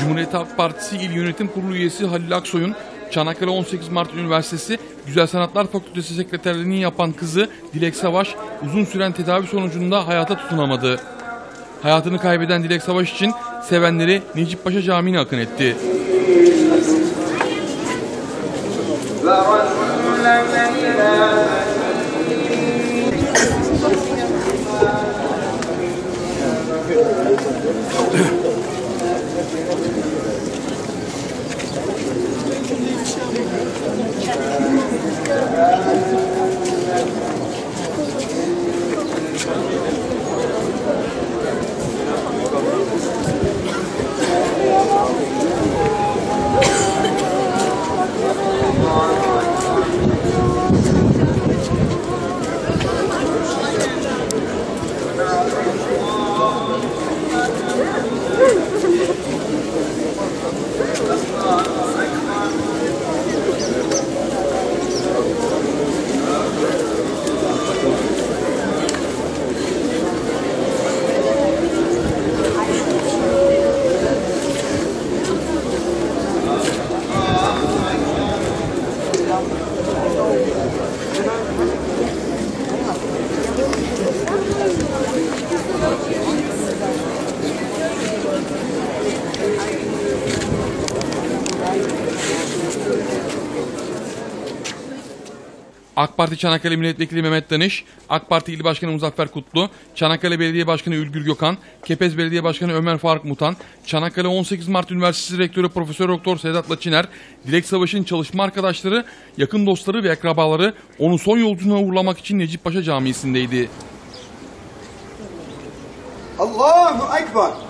Cumhuriyet Halk Partisi İl Yönetim Kurulu üyesi Halil Aksoy'un Çanakkale 18 Mart Üniversitesi Güzel Sanatlar Fakültesi sekreterliğini yapan kızı Dilek Savaş uzun süren tedavi sonucunda hayata tutunamadı. Hayatını kaybeden Dilek Savaş için sevenleri Necip Paşa Camii'ne akın etti. Thank you. AK Parti Çanakkale Milletvekili Mehmet Danış, AK Parti İl Başkanı Muzaffer Kutlu, Çanakkale Belediye Başkanı Ülgür Gökhan, Kepez Belediye Başkanı Ömer Faruk Mutan, Çanakkale 18 Mart Üniversitesi Rektörü Profesör Doktor Sedat Laçiner, Dilek Savaş'ın çalışma arkadaşları, yakın dostları ve akrabaları onu son yolculuğuna uğurlamak için Necip Paşa Camii'sindeydi. Allahu Ekber.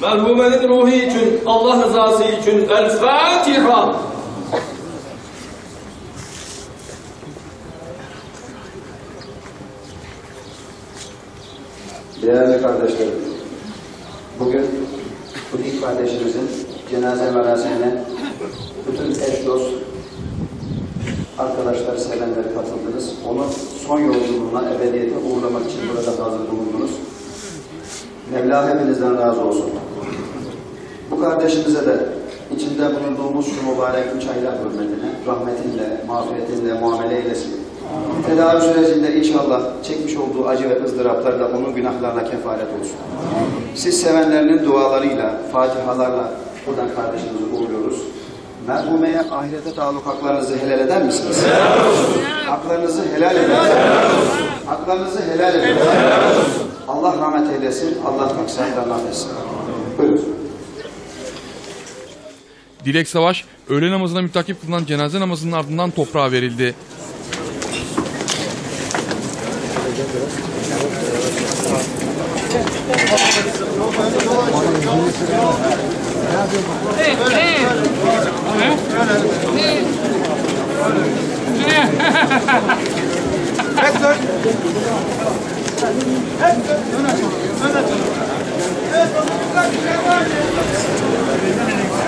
Merhumenin ruhu için, Allah rızası için El Fatiha. Değerli kardeşlerim, bugün Kutik kardeşimizin cenaze merasimine bütün eş dost, arkadaşlar, sevenler katıldınız. Onu son yolculuğuna, ebediyete uğurlamak için burada hazır bulundunuz. Mevla hepinizden razı olsun. Kardeşimize de içinde bulunduğumuz şu mübarek üç aylar hürmetine, rahmetinle, mağfiretinle muamele eylesin. Tedavi sürecinde inşallah çekmiş olduğu acı ve ızdıraplar da onun günahlarına kefaret olsun. Siz sevenlerinin dualarıyla, fatihalarla buradan kardeşimizi uğurluyoruz. Merhumeye ahirete taluk haklarınızı helal eder misiniz? Haklarınızı helal edin. Haklarınızı helal edin. Allah rahmet eylesin, Allah taksiratlarını affetsin. Buyurun. Dilek Savaş öğle namazına mütakip kılınan cenaze namazının ardından toprağa verildi. Evet.